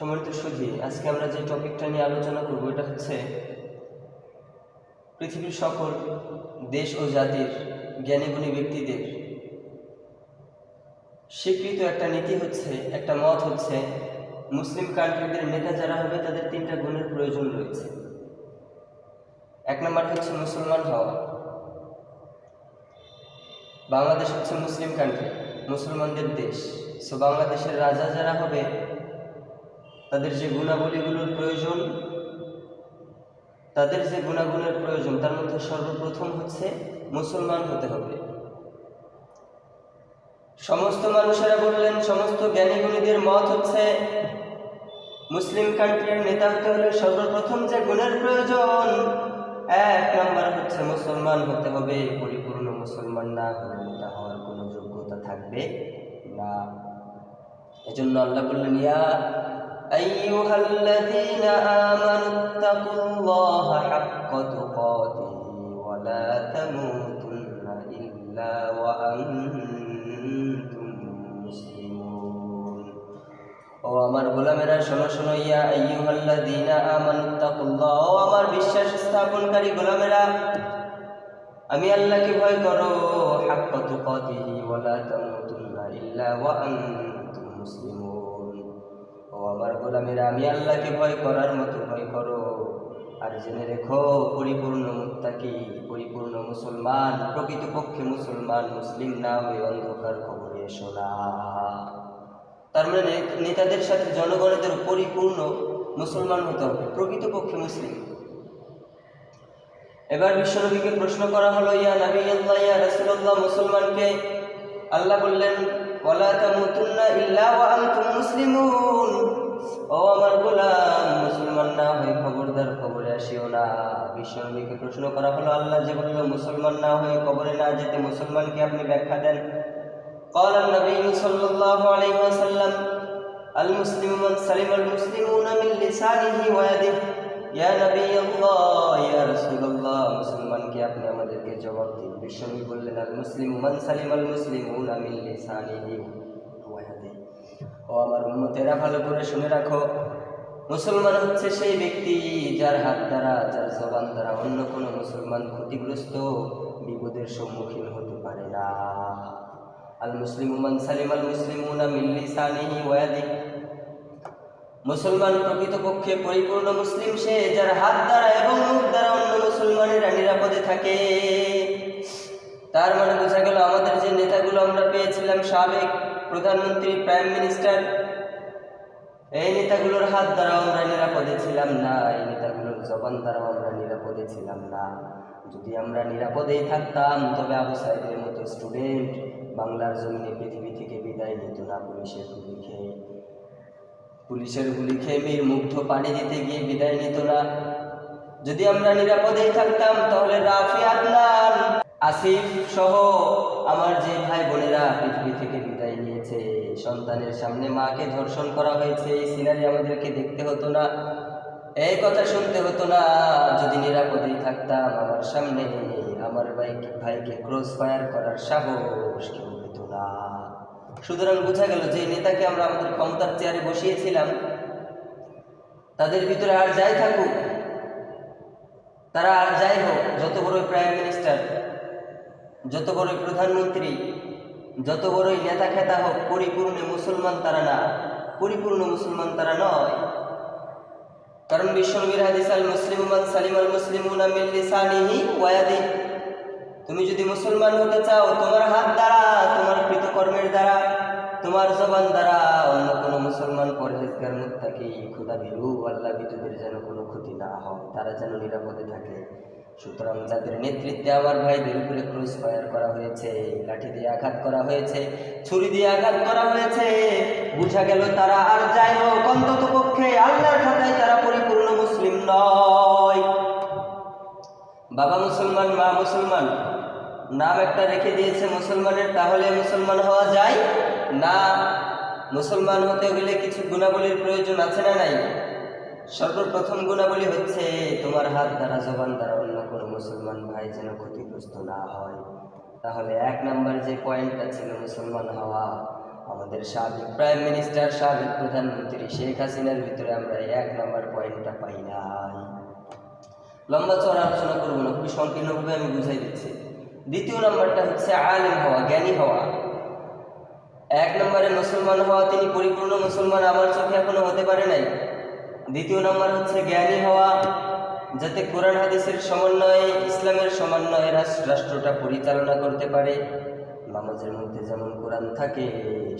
সম্মানিত সুধী। আজকে আমরা যে টপিকটা নিয়ে আলোচনা করব, এটা হচ্ছে পৃথিবীর সকল দেশ ও জাতির জ্ঞানীগুণী ব্যক্তিদের। স্বীকৃত একটা নীতি হচ্ছে, একটা মত হচ্ছে, মুসলিম কান্ট্রিদের নেতা যারা হবে, তাদের তিনটা গুণের প্রয়োজন রয়েছে। এক নম্বর হচ্ছে মুসলমান হওয়া। বাংলাদেশ হচ্ছে মুসলিম কান্ট্রি, মুসলমানদের দেশ। সো বাংলাদেশের রাজা যারা হবে তাদের যে গুণাবলীগুলোর প্রয়োজন, তাদের যে গুণাগুণের প্রয়োজন, তার মধ্যে সর্বপ্রথম হচ্ছে মুসলমান হতে হবে। সমস্ত মানুষেরা বললেন, সমস্ত জ্ঞানীগুণীদের মত হচ্ছে মুসলিম কান্ট্রির নেতা হতে হলে সর্বপ্রথম যে গুণের প্রয়োজন, এক নাম্বার হচ্ছে মুসলমান হতে হবে, পরিপূর্ণ মুসলমান না হলে নেতা হওয়ার কোনো যোগ্যতা থাকবে না। এজন্য আল্লাহ বললেন, ইয়া أيها الذين آمنوا اتقوا الله حق تقاته ولا تموتن إلا وأنتم مسلمون ও আমার গোলামেরা শোনো শোনো ইয়া আইয়ুহাল্লাযীনা আমানুত্তাকুল্লাহ ও আমার বিশ্বাস স্থাপনকারী গোলামেরা আমি আল্লাহকে ভয় করো হাক্কা তুকাতিহি ওয়ালা তামুতুন্না ইল্লা ওয়া আনতুম মুসলিমুন ও আমার গোলামেরা, আমি আল্লাহকে ভয় করার মতো ভয় করো। আর জেনে রেখো, পরিপূর্ণ মুত্তাকি, পরিপূর্ণ মুসলমান, প্রকৃতপক্ষে মুসলমান, মুসলিম না হয়ে অন্ধকার খবরে এসো না। তার মানে নেতাদের সাথে জনগণের পরিপূর্ণ মুসলমান হতে হবে, প্রকৃতপক্ষে মুসলিম। এবার বিশ্বনবীকে প্রশ্ন করা হলো, ইয়া নবী আল্লাহ ইয়া রাসূলুল্লাহ, মুসলমানকে? আল্লাহ বললেন, ওয়ালা তামুতুন্না ইল্লা ওয়া আনতুম মুসলিমুন। ও আমার গোলাম মুসলমান না হয়ে খবরদার কবরে আসিও না বিশ্বনবীকে প্রশ্ন করা হলো আল্লাহ যে বলল মুসলমান না হয়ে কবরে না যেতে মুসলমানকে আপনি ব্যাখ্যা দেন قال النبي صلى الله عليه وسلم المسلم من سلم المسلمون من لسانه ويده يا نبي الله يا رسول الله মুসলমানকে আপনি আমাদেরকে জবাব দিন বিশ্বনবী বললেন আল মুসলিম মান সালিম আল মুসলিমুনা মিন লিসানিহি ওয়া ইয়াদিহি ও আমার উম্মতেরা ভালো করে শুনে রাখো। মুসলমান হচ্ছে সেই ব্যক্তি যার হাত দ্বারা, যার জবান দ্বারা অন্য কোনো মুসলমান ক্ষতিগ্রস্ত বিপদের সম্মুখীন হতে পারে না। আল মুসলিম মান সালিম আল মুসলিমুনা মিন লিসানিহি ওয়া ইয়াদিহি। মুসলমান প্রকৃতপক্ষে পরিপূর্ণ মুসলিম সে যার হাত দ্বারা এবং মুখ দ্বারা অন্য মুসলমানেরা নিরাপদে থাকে। তার মানে বোঝা গেল আমাদের যে নেতাগুলো আমরা পেয়েছিলাম সাবেক প্রধানমন্ত্রী প্রাইম মিনিস্টার এই নেতাগুলোর হাত দ্বারা আমরা নিরাপদে ছিলাম না, এই নেতাগুলোর জবান দ্বারাও আমরা নিরাপদে ছিলাম না। যদি আমরা নিরাপদেই থাকতাম, তবে আবু সাইদের মতো স্টুডেন্ট বাংলার জমিনে পৃথিবী থেকে বিদায় নিত না পুলিশের গুলি খেয়ে পুলিশের গুলি খেয়ে মীর মুগ্ধ পানি দিতে গিয়ে বিদায় নিত না। যদি আমরা নিরাপদেই থাকতাম, তাহলে রাফি আদনান, আসিফ সহ আমার যে ভাই বোনেরা পৃথিবী থেকে সন্তানের সামনে মাকে ধর্ষণ করা হয়েছে, এই সিনারি আমাদেরকে দেখতে হতো না। এই কথা শুনতে হতো না, যদি নিরাপদেই থাকতাম আমার সামনে, আমার ভাইকে ভাইকে ক্রস ফায়ার করার সাহস কেউ পেত না। সুতরাং বোঝা গেল যে নেতাকে আমরা আমাদের ক্ষমতার চেয়ারে বসিয়েছিলাম, তাদের ভিতরে আর যাই থাকুক, তারা আর যাই হোক, যত বড়ই প্রাইম মিনিস্টার যত বড়ই প্রধানমন্ত্রী যত বড়ই নেতা খেতা হোক, পরিপূর্ণ মুসলমান তারা না। পরিপূর্ণ মুসলমান তারা নয়। কারণ বিশ্বনবীর হাদিস আল মুসলিম সালিম আল মুসলিমুনা মিন লিসানিহি ওয়া ইয়াদিহি তুমি যদি মুসলমান হতে চাও, তোমার হাত দ্বারা, তোমার কৃতকর্মের দ্বারা, তোমার জবান দ্বারা অন্য কোনো মুসলমান পরহেজগার মুত্তাকি খুদা ভীরু আল্লাহ বিতুদের যেন কোনো ক্ষতি না হয়, তারা যেন নিরাপদে থাকে। সুতরাং যাদের নেতৃত্বে আমার ভাইদের উপরে ক্রুজ ফায়ার করা হয়েছে, লাঠি দিয়ে আঘাত করা হয়েছে, ছুরি দিয়ে আঘাত করা হয়েছে, বুঝা গেল তারা আর যাই হোক, অন্তত পক্ষে আল্লাহর খাতায় তারা পরিপূর্ণ মুসলিম নয়। বাবা মুসলমান, মা মুসলমান, নাম একটা রেখে দিয়েছে মুসলমানের, তাহলে মুসলমান হওয়া যায়? না, মুসলমান হতে গেলে কিছু গুণাবলীর প্রয়োজন আছে না নাই? সর্বপ্রথম গুণাবলী হচ্ছে, তোমার হাত দ্বারা, জবান দ্বারা অন্য কোনো মুসলমান ভাই যেন ক্ষতিগ্রস্ত না হয়। তাহলে এক নাম্বার যে পয়েন্টটা ছিল মুসলমান হওয়া, আমাদের সাবেক প্রাইম মিনিস্টার সাবেক প্রধানমন্ত্রী শেখ হাসিনার ভিতরে আমরা এক নম্বর পয়েন্টটা পাই নাই। লম্বা চড়া আলোচনা করব না, খুবই সংকীর্ণভাবে আমি বুঝাই দিচ্ছি। দ্বিতীয় নম্বরটা হচ্ছে আলেম হওয়া, জ্ঞানী হওয়া। এক নম্বরে মুসলমান হওয়া, তিনি পরিপূর্ণ মুসলমান আমার চোখে এখনও হতে পারে নাই। দ্বিতীয় নম্বর হচ্ছে জ্ঞানী হওয়া, যাতে কোরআন হাদিসের সমন্বয়ে, ইসলামের সমন্বয়ে রাষ্ট্রটা পরিচালনা করতে পারে। নামাজের মধ্যে যেমন কোরআন থাকে,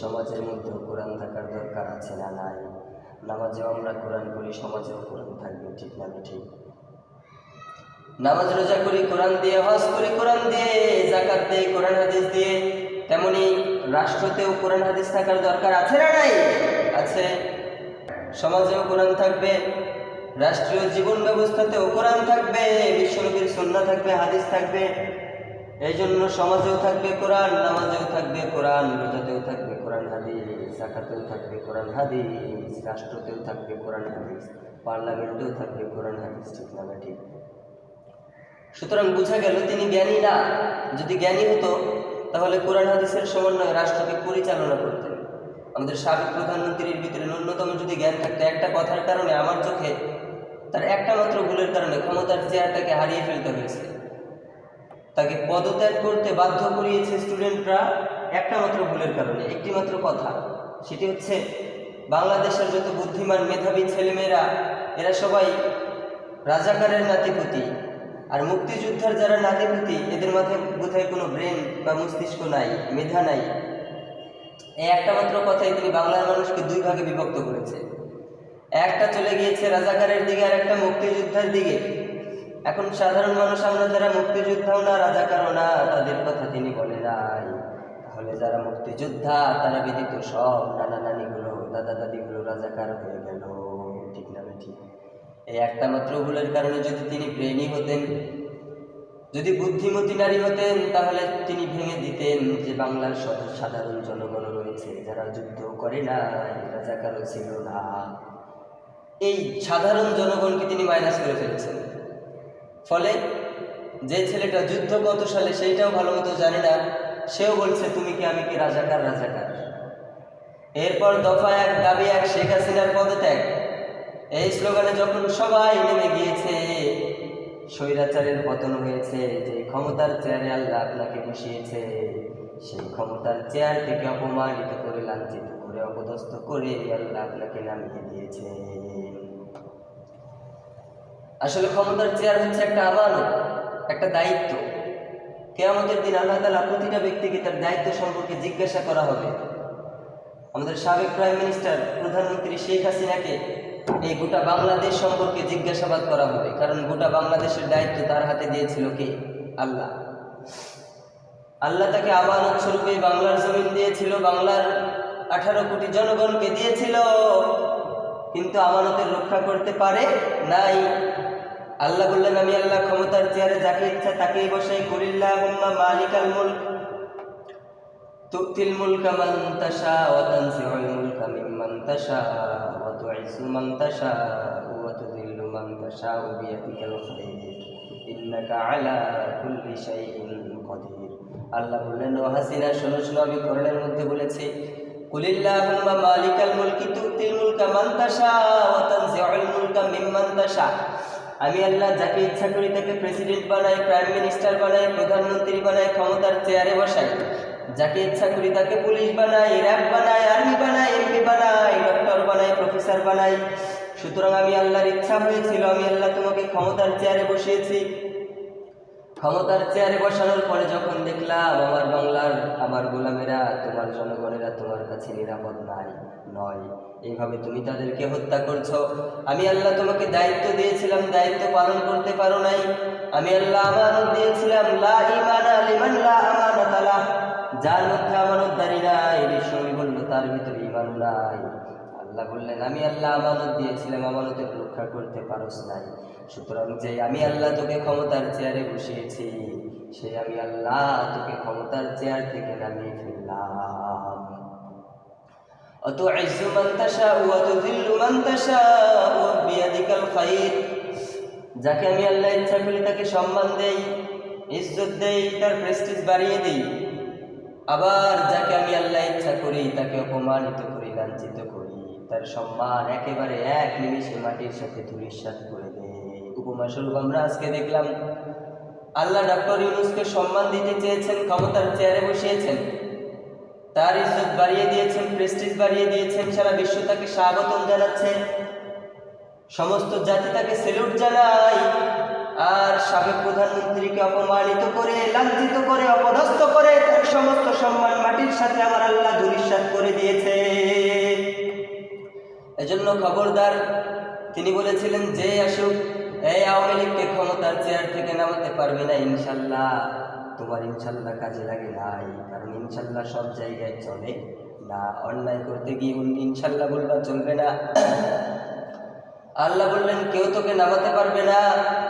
সমাজের মধ্যেও কোরআন থাকার দরকার আছে না নাই? নামাজেও আমরা কোরআন করি সমাজেও কোরআন থাকবে, ঠিক না ঠিক নামাজ রোজা করি, কোরআন দিয়ে, হজ করি, কোরআন দিয়ে জাকাত দিয়ে কোরআন হাদিস দিয়ে, তেমনি রাষ্ট্রতেও কোরআন হাদিস থাকার দরকার আছে না নাই? আছে। সমাজেও কোরআন থাকবে, রাষ্ট্রীয় জীবন ব্যবস্থাতেও কোরআন থাকবে, বিশ্বনবীর সন্না থাকবে, হাদিস থাকবে। এই জন্য সমাজেও থাকবে কোরআন, নামাজেও থাকবে কোরআন, রোজাতেও থাকবে কোরআন হাদিস, জাকাতেও থাকবে কোরআন হাদিস, রাষ্ট্রতেও থাকবে কোরআন হাদিস, পার্লামেন্টেও থাকবে কোরআন হাদিস, ঠিক না ঠিক? সুতরাং বোঝা গেল তিনি জ্ঞানী না। যদি জ্ঞানী হতো, তাহলে কোরআন হাদিসের সমন্বয়ে রাষ্ট্রকে পরিচালনা করতেন। আমাদের সাবেক প্রধানমন্ত্রীর ভিতরে ন্যূনতম যদি জ্ঞান থাকতো, একটা কথার কারণে আমার চোখে তার একটা মাত্র ভুলের কারণে ক্ষমতার চেয়ারটাকে হারিয়ে ফেলতে হয়েছে। তাকে পদত্যাগ করতে বাধ্য করিয়েছে স্টুডেন্টরা একটা মাত্র ভুলের কারণে, একটি মাত্র কথা, সেটি হচ্ছে বাংলাদেশের যত বুদ্ধিমান মেধাবী ছেলেমেয়েরা, এরা সবাই রাজাকারের নাতিপুতি, আর মুক্তিযোদ্ধার যারা নাতিপুতি, এদের মাথায় বোধহয় কোনো ব্রেন বা মস্তিষ্ক নাই, মেধা নাই। এই একটা মাত্র কথাই তিনি বাংলার মানুষকে দুই ভাগে বিভক্ত করেছে। একটা চলে গিয়েছে রাজাকারের দিকে, আর একটা মুক্তিযোদ্ধার দিকে। এখন সাধারণ মানুষ, আমরা যারা মুক্তিযোদ্ধাও না রাজাকারও না, তাদের কথা তিনি বলে নাই। তাহলে যারা মুক্তিযোদ্ধা, তারা ব্যতীত সব নানা নানিগুলো দাদা দাদিগুলো রাজাকার হয়ে গেল। ঠিক না ঠিক। এই একটা মাত্র ভুলের কারণে যদি তিনি ব্রেনি হতেন, যদি বুদ্ধিমতী নারী হতেন, তাহলে তিনি ভেঙে দিতেন যে বাংলার সাধারণ জনগণ রয়েছে যারা যুদ্ধ করে না রাজাকারও ছিল না। এই সাধারণ জনগণকে তিনি মাইনাস করে ফেলেছেন। ফলে যে ছেলেটা যুদ্ধ কত সালে সেইটাও ভালো মতো জানে না, সেও বলছে, তুমি কি আমি কি রাজাকার রাজাকার? এরপর দফা এক, দাবি এক, শেখ হাসিনার পদত্যাগ। এই স্লোগানে যখন সবাই নেমে গিয়েছে স্বৈরাচারের পতন হয়েছে, যে ক্ষমতার চেয়ারে আল্লাহ আপনাকে বসিয়েছে, সেই ক্ষমতার চেয়ার থেকে অপমানিত করে, লাঞ্ছিত করে, অপদস্থ করে আল্লাহ আপনাকে নামিয়ে দিয়েছে। আসলে ক্ষমতার চেয়ার হচ্ছে একটা আমানত, একটা দায়িত্ব। কেয়ামতের দিন আল্লাহ তালা প্রতিটা ব্যক্তিকে তার দায়িত্ব সম্পর্কে জিজ্ঞাসা করা হবে। আমাদের সাবেক প্রাইম মিনিস্টার প্রধানমন্ত্রী শেখ হাসিনাকে এই গোটা বাংলাদেশ সম্পর্কে জিজ্ঞাসাবাদ করা হবে। কারণ গোটা বাংলাদেশের দায়িত্ব তার হাতে দিয়েছিল কে? আল্লাহ। আল্লাহ তাকে আবার উৎসরূপে বাংলার জমিন দিয়েছিল, বাংলার আঠারো কোটি জনগণকে দিয়েছিল। কিন্তু আমানতের রক্ষা করতে পারে নাই। আল্লাহ বললেন, আমি আল্লাহ ক্ষমতার চেয়ারে যাকে ইচ্ছা তাকেই বসাই। করিল্লাহ মালিক আল মুল্ক। তুক্তিল মুল্কা মান তাশা ওয়া তানসিউল মুল্কা মিম্মান وتعز من تشاء وتذل من تشاء بيدك الخير إنك على كل شيء قدير আল্লাহ বললেন ও হাসিনা শোনো শোনো আমি কোরআনের মধ্যে বলেছি কুলিল্লাহুম্মা মালিকাল মুলকি তুতিল মুলকা মান তাশা ওয়া তানজিউল মুলকা মিম্মান তাশা আমি আল্লাহ যাকে ইচ্ছা করি তাকে প্রেসিডেন্ট বানাই প্রাইম মিনিস্টার বানাই প্রধানমন্ত্রী বানাই ক্ষমতার চেয়ারে বসাই যাকে ইচ্ছা করি তাকে পুলিশ বানাই, র্যাব বানাই, আর্মি বানাই, এমপি বানাই, ডক্টর বানাই, প্রফেসর বানাই। সুতরাং আমি আল্লাহর ইচ্ছা হয়েছিল, আমি আল্লাহ তোমাকে ক্ষমতার চেয়ারে বসিয়েছি। ক্ষমতার চেয়ারে বসানোর পরে যখন দেখলাম, আমার বাংলার, আমার গোলামেরা, তোমার জনগণেরা তোমার কাছে নিরাপদ নাই, নয়। এইভাবে তুমি তাদেরকে হত্যা করছ। আমি আল্লাহ তোমাকে দায়িত্ব দিয়েছিলাম, দায়িত্ব পালন করতে পারো নাই। আমি আল্লাহ আমানত দিয়েছিলাম, লা ইমানা লিমান লা আমানাতা লাহ। যার মধ্যে আমানতদারি নাই বিশ্বনবী বলল তার ভিতরে ইমান নাই আল্লাহ বললেন আমি আল্লাহ আমানত দিয়েছিলাম আমানতের রক্ষা করতে পারোস নাই সুতরাং যে আমি আল্লাহ তোকে ক্ষমতার চেয়ারে বসিয়েছি সে আমি আল্লাহ তোকে ক্ষমতার চেয়ার থেকে নামিয়ে ফেললাম وتعز من تشاء وتذل من تشاء بيدك الخير যাকে আমি আল্লাহ ইচ্ছা করি তাকে সম্মান দেই ইজ্জত দেই তার প্রেস্টিজ বাড়িয়ে দিই আবার যাকে আমি আল্লাহ ইচ্ছা করি, তাকে অপমানিত করি, লাঞ্ছিত করি, তার সম্মান একেবারে এক নিমিষে মাটির সাথে ধূলিসাৎ করে দেয়। উপমা স্বরূপ আমরা আজকে দেখলাম, আল্লাহ ডক্টর ইউনুসকে সম্মান দিতে চেয়েছেন, ক্ষমতার চেয়ারে বসিয়েছেন, তার ইজ্জত বাড়িয়ে দিয়েছেন প্রেস্টিজ বাড়িয়ে দিয়েছেন, সারা বিশ্ব তাকে স্বাগতম জানাচ্ছে সমস্ত জাতি তাকে সেলুট জানায়। আর সাবেক প্রধানমন্ত্রীকে অপমানিত করে, লাঞ্ছিত করে, অপদস্থ করে, তার সমস্ত সম্মান মাটির সাথে আমার আল্লাহ ধূলিসাৎ করে দিয়েছে। এজন্য খবরদার, তিনি বলেছিলেন, যে আসুক, এই আওয়ামী লীগকে ক্ষমতার চেয়ার থেকে নামাতে পারবে না, ইনশাল্লাহ। তোমার ইনশাল্লাহ কাজে লাগে নাই, কারণ ইনশাল্লাহ সব জায়গায় চলে। না, অন্যায় করতে গিয়ে ইনশাল্লাহ বলবা চলবে না। আল্লাহ বললেন, কেউ তোকে নামাতে পারবে না।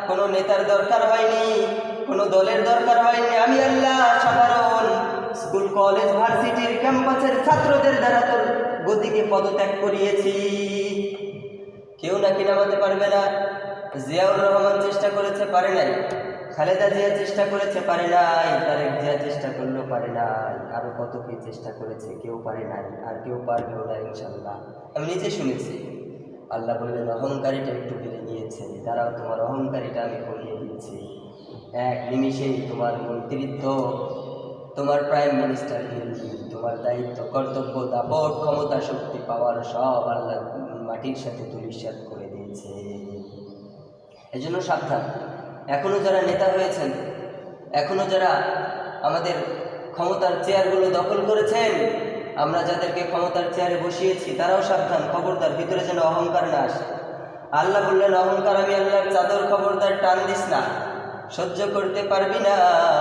কোনো নেতার দরকার হয়নি, কোনো দলের দরকার হয়নি। আমি আল্লাহ সাধারণ স্কুল, কলেজ, ভার্সিটির ক্যাম্পাসের ছাত্রদের দ্বারা তোর গতিকে পদত্যাগ করিয়েছি। কেউ নাকি নামাতে পারবে না। জিয়াউর রহমান চেষ্টা করেছে, পারে নাই। খালেদা জিয়া চেষ্টা করেছে, পারে নাই। তারেক জিয়া চেষ্টা করলেও পারে নাই। আরও কত কি চেষ্টা করেছে, কেউ পারে নাই। আর কেউ পারবেও না ইনশাল্লাহ আমি নিজে শুনেছি। আল্লাহ বললেন, অহংকারীটা একটু বেড়ে গিয়েছে দাঁড়াও, তোমার অহংকারীটা আমি করিয়ে দিচ্ছি। এক নিমিষেই তোমার মন্ত্রিত্ব, তোমার প্রাইম মিনিস্টার তোমার দায়িত্ব, কর্তব্য, দাপট, ক্ষমতা, শক্তি পাওয়ার সব আল্লাহ মাটির সাথে তুলিশ্বাত করে দিয়েছে। এজন্য সাবধান। এখনও যারা নেতা হয়েছেন, এখনও যারা আমাদের ক্ষমতার চেয়ারগুলো দখল করেছেন আমরা যাদেরকে ক্ষমতার চেয়ারে বসিয়েছি, তারাও সাবধান, খবরদার, ভিতরে যেন অহংকার না আসে। আল্লাহ বললেন, অহংকার আমি আল্লাহর চাদর খবরদার টান দিস না। সহ্য করতে পারবি না।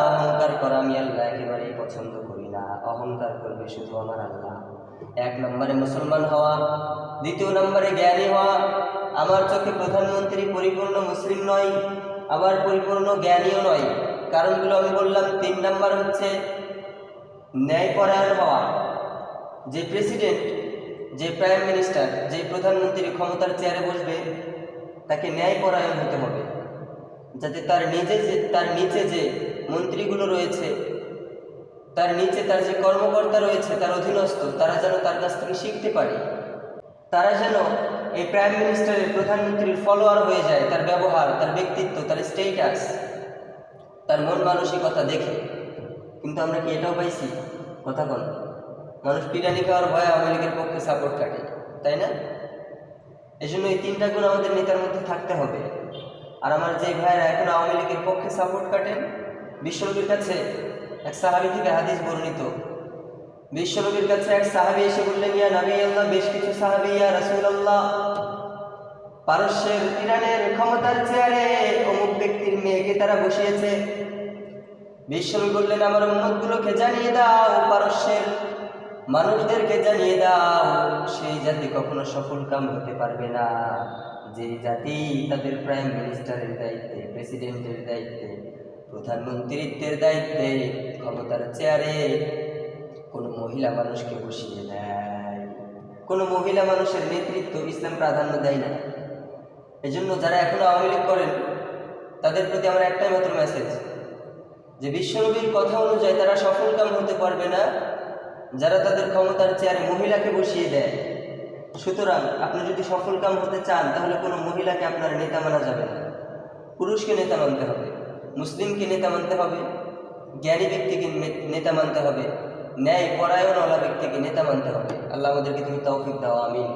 অহংকার করা আমি আল্লাহ একেবারেই পছন্দ করি না। অহংকার করবে শুধু আমার আল্লাহ। এক নম্বরে মুসলমান হওয়া, দ্বিতীয় নম্বরে জ্ঞানী হওয়া। আমার চোখে প্রধানমন্ত্রী পরিপূর্ণ মুসলিম নয়, আবার পরিপূর্ণ জ্ঞানীও নয়। কারণগুলো আমি বললাম, তিন নম্বর হচ্ছে ন্যায়পরায়ণ হওয়া। যে প্রেসিডেন্ট, যে প্রাইম মিনিস্টার, যে প্রধানমন্ত্রী ক্ষমতার চেয়ারে বসবে, তাকে ন্যায়পরায়ণ হতে হবে। যাতে তার নিজে যে, তার নিচে যে মন্ত্রীগুলো রয়েছে, তার নিচে তার যে কর্মকর্তা রয়েছে, তার অধীনস্থ, তারা যেন তার কাছ থেকে শিখতে পারে। তারা যেন এই প্রাইম মিনিস্টারের প্রধানমন্ত্রীর ফলোয়ার হয়ে যায়, তার ব্যবহার, তার ব্যক্তিত্ব, তার স্টেটাস তার মন মানসিকতা দেখে। কিন্তু আমরা কি এটাও পাইছি? কথা বল। মানুষ পিরানি খাওয়ার ভয়ে আওয়ামী লীগের পক্ষে সাপোর্ট কাটে, তাই না? এই জন্য এই তিনটা গুণ আমাদের নেতার মধ্যে থাকতে হবে। আর আমার যে ভাইয়েরা এখন আওয়ামী লীগের পক্ষে সাপোর্ট কাটেন, বিশ্বনবীর কাছে এক সাহাবি থেকে হাদিস বর্ণিত। বিশ্বনবীর কাছে এক সাহাবি এসে বললেন, ইয়া নবী আল্লাহ, বেশ কিছু সাহাবি, ইয়া রাসূলুল্লাহ, পারস্যের ইরানের ক্ষমতার চেয়ারে অমুক ব্যক্তির মেয়েকে তারা বসিয়েছে। বিশ্বনবী বললেন, আমার উম্মতগুলোকে জানিয়ে দাও, পারস্যের মানুষদেরকে জানিয়ে দাও, সেই জাতি কখনো সফল কাম হতে পারবে না। যে জাতি তাদের প্রাইম মিনিস্টারের দায়িত্বে প্রেসিডেন্টের দায়িত্বে, প্রধানমন্ত্রীত্বের দায়িত্বে, ক্ষমতার চেয়ারে কোনো মহিলা মানুষকে বসিয়ে দেয়। কোনো মহিলা মানুষের নেতৃত্ব ইসলাম প্রাধান্য দেয় না। এজন্য যারা এখনও আওয়ামী লীগ করেন, তাদের প্রতি আমার একটাই মাত্র মেসেজ যে বিশ্বনবীর কথা অনুযায়ী তারা সফল কাম হতে পারবে না। যারা তাদের ক্ষমতার চেয়ারে মহিলাকে বসিয়ে দেয়, সুতরাং আপনি যদি সফল কাম হতে চান, তাহলে কোনো মহিলাকে আপনার নেতা মানা যাবে না। পুরুষকে নেতা মানতে হবে, মুসলিমকে নেতা মানতে হবে, জ্ঞানী ব্যক্তিকে নেতা মানতে হবে ন্যায় পরায়ণওয়ালা ব্যক্তিকে নেতা মানতে হবে। আল্লাহ আমাদেরকে তুমি তৌফিক দাও, আমিন।